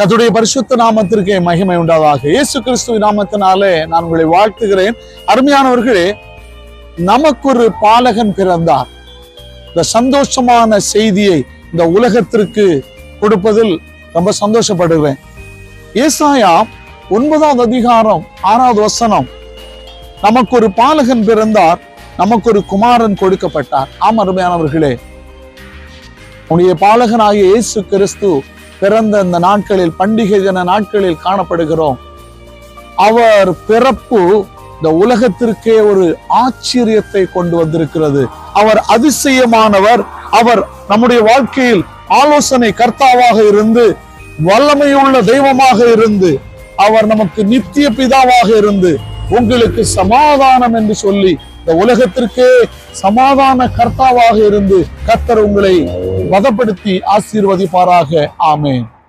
கத்துடைய பரிசுத்த நாமத்திற்கு மகிமை உண்டாதாக இயேசு கிறிஸ்துவ நாமத்தினாலே நான் உங்களை வாழ்த்துகிறேன். அருமையானவர்களே நமக்கொரு பாலகன் பிறந்தார். இந்த சந்தோஷமான செய்தியை இந்த உலகத்திற்கு கொடுப்பதில் ரொம்ப சந்தோஷப்படுகிறேன். ஏசாயா ஒன்பதாவது அதிகாரம் ஆறாவது வசனம் நமக்கு ஒரு பாலகன் பிறந்தார் நமக்கு ஒரு குமாரன் கொடுக்கப்பட்டார். ஆம் அருமையானவர்களே உன்னுடைய பாலகனாகிய இயேசு கிறிஸ்து பிறந்த இந்த நாட்களில் பண்டிகை தின நாட்களில் காணப்படுகிறோம். அவர் பிறப்பு இந்த உலகத்திற்கே ஒரு ஆச்சரியத்தை கொண்டு வந்திருக்கிறது. அவர் அதிசயமானவர். அவர் நம்முடைய வாழ்க்கையில் ஆலோசனை கர்த்தாவாக இருந்து வல்லமையுள்ள தெய்வமாக இருந்து அவர் நமக்கு நித்திய பிதாவாக இருந்து உங்களுக்கு சமாதானம் என்று சொல்லி இந்த உலகத்திற்கே சமாதான கர்த்தாவாக இருந்து கர்த்தர் உங்களை வதப்படுத்தி ஆசீர்வதிப்பாராக. ஆமேன்.